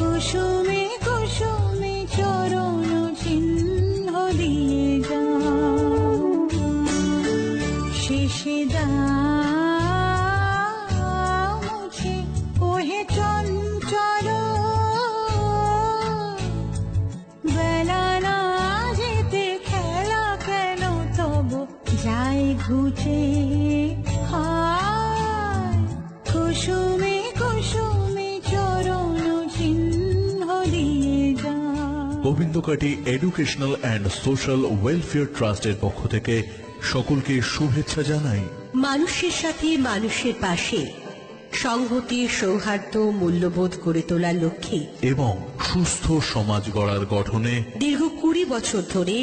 কুসুমে কুসুমে চরণ চিহ্ন যা শেষে দাও মুছে, ওহে চঞ্চল। বেলা না যেতে খেলা কেন তবু যাই ঘুচে। Gobindakati educational and social welfare ট্রাস্টের পক্ষ থেকে সকলকে শুভেচ্ছা জানাই। মানুষের সাথে মানুষের পাশে সংহতি সৌহার্দ্য মূল্যবোধ গড়ে তোলার লক্ষ্যে এবং সুস্থ সমাজ গড়ার গঠনে দীর্ঘ কুড়ি বছর ধরে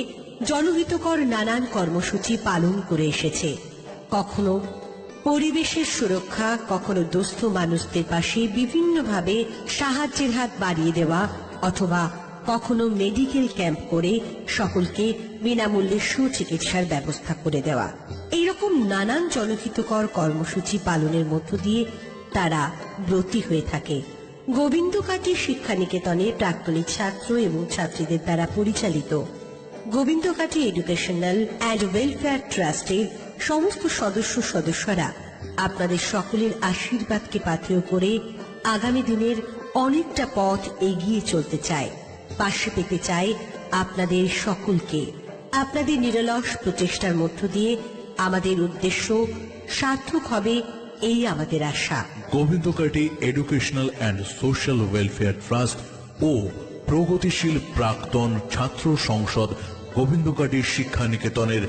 জনহিতকর নানান কর্মসূচি পালন করে এসেছে। কখনো পরিবেশের সুরক্ষা কখনো দুস্থ মানুষদের পাশে বিভিন্নভাবে সাহায্যের হাত বাড়িয়ে দেওয়া অথবা কখনো মেডিকেল ক্যাম্প করে সকলকে বিনামূল্যে সুচিকিৎসার ব্যবস্থা করে দেওয়া। এইরকম নানান জনহিতকর কর্মসূচি পালনের মধ্য দিয়ে তারা ব্রতী হয়ে থাকে। গোবিন্দকাটি শিক্ষা নিকেতনে প্রাক্তনী ছাত্র এবং ছাত্রীদের দ্বারা পরিচালিত। গোবিন্দকাটি এডুকেশনাল অ্যান্ড ওয়েলফেয়ার ট্রাস্টের সমস্ত সদস্য সদস্যরা আপনাদের সকলের আশীর্বাদকে পাথেয় করে আগামী দিনের অনেকটা পথ এগিয়ে চলতে চায়। পাশে পেতে চায় আপনাদের সকলকে। আপনাদের নিরলস প্রচেষ্টার মধ্য দিয়ে আমাদের উদ্দেশ্য সার্থক হবে এই আমাদের আশা। Gobindakati educational and social welfare trust ও প্রগতিশীল প্রাক্তন ছাত্র সংসদ গোবিন্দকাটি শিক্ষা নিকেতনের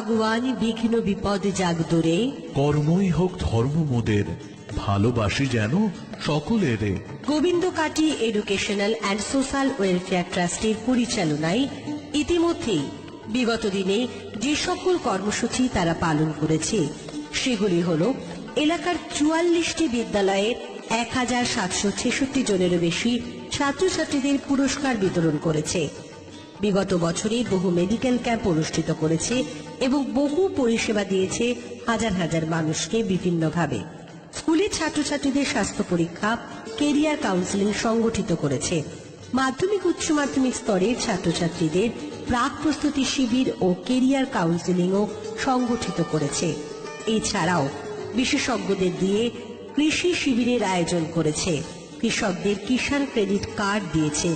আগুয়ান বিঘ্ন বিপদ জাগ দূরে। কর্মই হোক ধর্ম মোদের। ভালোবাসি যেন সকলের। গোবিন্দ কাটি এডুকেশনাল অ্যান্ড সোশ্যাল ওয়েলফেয়ার ট্রাস্টের পরিচালনায় ইতিমধ্যেই বিগত দিনে যে সকল কর্মসূচি তারা পালন করেছে, সেগুলি হল এলাকার চুয়াল্লিশটি বিদ্যালয়ের এক হাজার সাতশো ছেষট্টি জনেরও বেশি ছাত্রছাত্রীদের পুরস্কার বিতরণ করেছে। বিগত বছরে বহু মেডিকেল ক্যাম্প অনুষ্ঠিত করেছে এবং বহু পরিষেবা দিয়েছে হাজার হাজার মানুষকে বিভিন্নভাবে। স্কুলের ছাত্রছাত্রীদের স্বাস্থ্য পরীক্ষা কেরিয়ার কাউন্সিলিং সংগঠিত করেছে। মাধ্যমিক, উচ্চ মাধ্যমিক স্তরের ছাত্রছাত্রীদের প্রাক প্রস্তুতি শিবির ও কেরিয়ার কাউন্সিলিংও সংগঠিত করেছে। এছাড়াও বিশেষজ্ঞদের দিয়ে কৃষি শিবিরের আয়োজন করেছে। কৃষকদের কিষাণ ক্রেডিট কার্ড দিয়েছে।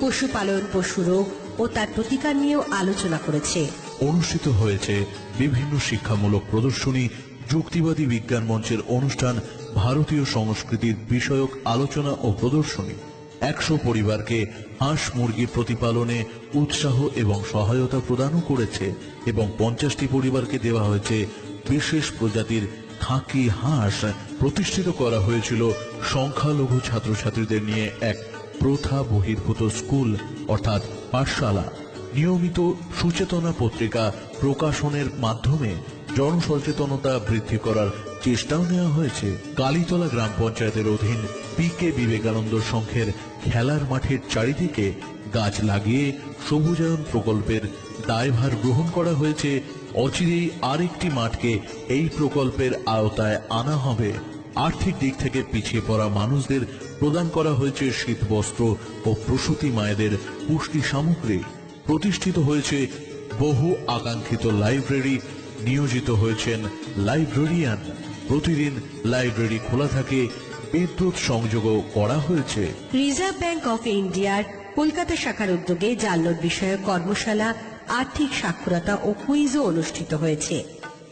পশুপালন, পশু রোগ ও তার প্রতিকার নিয়েও আলোচনা করেছে। অনুষ্ঠিত হয়েছে বিভিন্ন শিক্ষামূলক প্রদর্শনী যুক্তিবাদী বিজ্ঞান মঞ্চের অনুষ্ঠান ভারতীয় সংস্কৃতির বিষয়ক আলোচনা ও প্রদর্শনী। একশো পরিবারকে হাঁস মুরগি প্রতিপালনে উৎসাহ এবং সহায়তা প্রদানও করেছে এবং পঞ্চাশটি পরিবারকে দেওয়া হয়েছে বিশেষ প্রজাতির খাকি হাঁস প্রতিষ্ঠিত করা হয়েছিল সংখ্যালঘু ছাত্রছাত্রীদের নিয়ে এক প্রথা বহির্ভূত স্কুল অর্থাৎ পাঠশালা। নিয়মিত সুচেতনা পত্রিকা প্রকাশনের মাধ্যমে জনসচেতনতা বৃদ্ধি করার চেষ্টাও নেওয়া হয়েছে। কালীতলা গ্রাম পঞ্চায়েতের অধীন পি কে বিবেকানন্দ সংঘের খেলার মাঠের চারিদিকে গাছ লাগিয়ে সবুজায়ন প্রকল্পের দায়ভার গ্রহণ করা হয়েছে। অচিরেই আরেকটি মাঠকে এই প্রকল্পের আওতায় আনা হবে। আর্থিক দিক থেকে পিছিয়ে পড়া মানুষদের প্রদান করা হয়েছে শীতবস্ত্র ও প্রসূতি মায়েদের পুষ্টি সামগ্রী। প্রতিষ্ঠিত হয়েছে বহু আকাঙ্ক্ষিত লাইব্রেরি নিয়োজিত হয়েছেন লাইব্রেরিয়ান। প্রতিদিন লাইব্রেরি খোলা থাকে, বিদ্যুৎ সংযোগও করা হয়েছে। রিজার্ভ ব্যাংক অফ ইন্ডিয়ার কলকাতা শাখার উদ্যোগে জালনোট বিষয়ক কর্মশালা, আর্থিক সাক্ষরতা ও কুইজও অনুষ্ঠিত হয়েছে।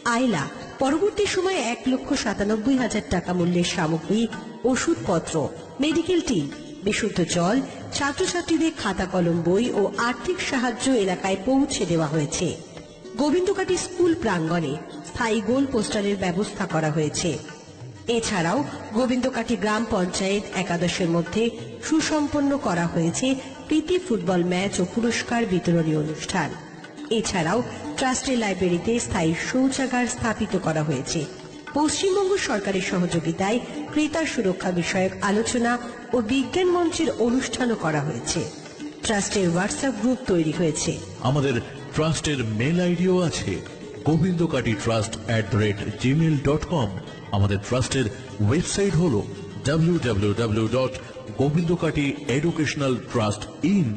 আইলা, পরবর্তী সময়ে এক লক্ষ সাতানব্বই হাজার টাকা মূল্যের সামগ্রী, ওষুধপত্র, মেডিকেল টিম বিশুদ্ধ জল, ছাত্রছাত্রীদের খাতা কলম, বই ও আর্থিক সাহায্য এলাকায় পৌঁছে দেওয়া হয়েছে। গোবিন্দকাটি স্কুল প্রাঙ্গণে স্থায়ী গোল পোস্টারের ব্যবস্থা করা হয়েছে। এছাড়াও গোবিন্দকাটি গ্রাম পঞ্চায়েত একাদশের মধ্যে সুসম্পন্ন করা হয়েছে প্রীতি ফুটবল ম্যাচ ও পুরস্কার বিতরণী অনুষ্ঠান। এছাড়াও ট্রাস্টের লাইব্রেরিতে স্থায়ী শৌচাগার স্থাপিত করা হয়েছে। পশ্চিমবঙ্গ সরকারের সহযোগিতায় ক্রেতা সুরক্ষা বিষয়ক আলোচনা ও বিজ্ঞান মঞ্চের অনুষ্ঠানও করা হয়েছে। ট্রাস্টের হোয়াটসঅ্যাপ গ্রুপ তৈরি হয়েছে। আমাদের ট্রাস্টের মেল আইডিও আছে। Gobindakati trust at rate gmail dot com আমাদের ট্রাস্টের ওয়েবসাইট হল W W W dot Gobindakati educational trust in